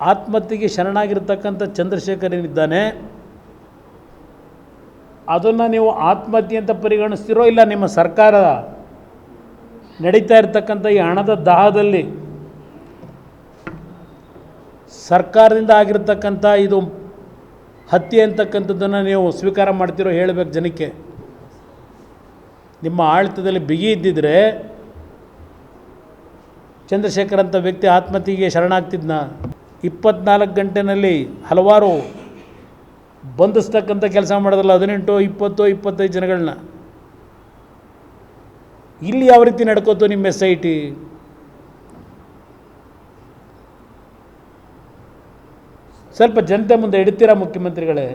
ಆತ್ಮಹತ್ಯೆಗೆ ಶರಣಾಗಿರ್ತಕ್ಕಂಥ ಚಂದ್ರಶೇಖರ್ ಏನಿದ್ದಾನೆ ಅದನ್ನು ನೀವು ಆತ್ಮಹತ್ಯೆ ಅಂತ ಪರಿಗಣಿಸ್ತಿರೋ ಇಲ್ಲ, ನಿಮ್ಮ ಸರ್ಕಾರ ನಡೀತಾ ಇರತಕ್ಕಂಥ ಈ ಹಣದ ದಾಹದಲ್ಲಿ ಸರ್ಕಾರದಿಂದ ಆಗಿರ್ತಕ್ಕಂಥ ಇದು ಹತ್ಯೆ ಅಂತಕ್ಕಂಥದ್ದನ್ನು ನೀವು ಸ್ವೀಕಾರ ಮಾಡ್ತಿರೋ ಹೇಳಬೇಕು ಜನಕ್ಕೆ. ನಿಮ್ಮ ಆಳ್ತದಲ್ಲಿ ಬಿಗಿ ಇದ್ದಿದ್ರೆ ಚಂದ್ರಶೇಖರ್ ಅಂತ ವ್ಯಕ್ತಿ ಆತ್ಮಹತ್ಯೆಗೆ ಶರಣಾಗ್ತಿದ್ನ? ಇಪ್ಪತ್ನಾಲ್ಕು ಗಂಟೆನಲ್ಲಿ ಹಲವಾರು ಬಂಧಿಸ್ತಕ್ಕಂಥ ಕೆಲಸ ಮಾಡೋದಲ್ಲ ಹದಿನೆಂಟು ಇಪ್ಪತ್ತು ಇಪ್ಪತ್ತೈದು ಜನಗಳನ್ನ. ಇಲ್ಲಿ ಯಾವ ರೀತಿ ನಡ್ಕೋತು ನಿಮ್ಮ ಎಸ್ ಐ ಟಿ ಸ್ವಲ್ಪ ಜನತೆ ಮುಂದೆ ಇಡ್ತೀರಾ ಮುಖ್ಯಮಂತ್ರಿಗಳೇ?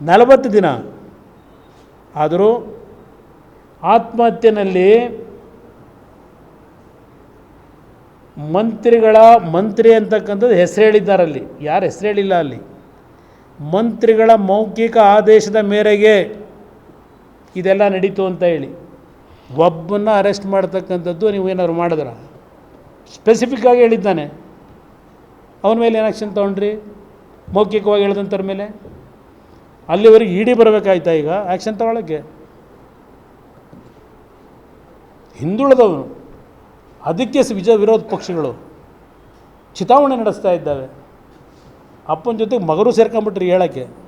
ನಲವತ್ತು ದಿನ. ಆದರೂ ಆತ್ಮಹತ್ಯೆನಲ್ಲಿ ಮಂತ್ರಿಗಳ ಮಂತ್ರಿ ಅಂತಕ್ಕಂಥದ್ದು ಹೆಸರು ಹೇಳಿದ್ದಾರಲ್ಲಿ ಯಾರು ಹೆಸರು ಹೇಳಿಲ್ಲ ಅಲ್ಲಿ. ಮಂತ್ರಿಗಳ ಮೌಖಿಕ ಆದೇಶದ ಮೇರೆಗೆ ಇದೆಲ್ಲ ನಡೀತು ಅಂತ ಹೇಳಿ. ಒಬ್ಬನ ಅರೆಸ್ಟ್ ಮಾಡ್ತಕ್ಕಂಥದ್ದು ನೀವು ಏನಾದ್ರು ಮಾಡಿದ್ರ? ಸ್ಪೆಸಿಫಿಕ್ಕಾಗಿ ಹೇಳಿದ್ದಾನೆ. ಅವನ ಮೇಲೆ ಏನು ಆಕ್ಷನ್ ತೊಗೊಂಡ್ರಿ? ಮೌಖಿಕವಾಗಿ ಹೇಳಿದಂಥವ್ರ ಮೇಲೆ? ಅಲ್ಲಿವರೆಗೆ ಇಡಿ ಬರಬೇಕಾಯ್ತಾ ಈಗ? ಆ್ಯಕ್ಷನ್ ತಗೊಳ್ಳೋಕ್ಕೆ ಹಿಂದುಳಿದವನು. ಅದಕ್ಕೆ ವಿಜ ವಿರೋಧ ಪಕ್ಷಗಳು ಚಿತಾವಣೆ ನಡೆಸ್ತಾ ಇದ್ದಾವೆ. ಅಪ್ಪನ ಜೊತೆಗೆ ಮಗರು ಸೇರ್ಕೊಂಬಿಟ್ರಿ ಹೇಳೋಕ್ಕೆ.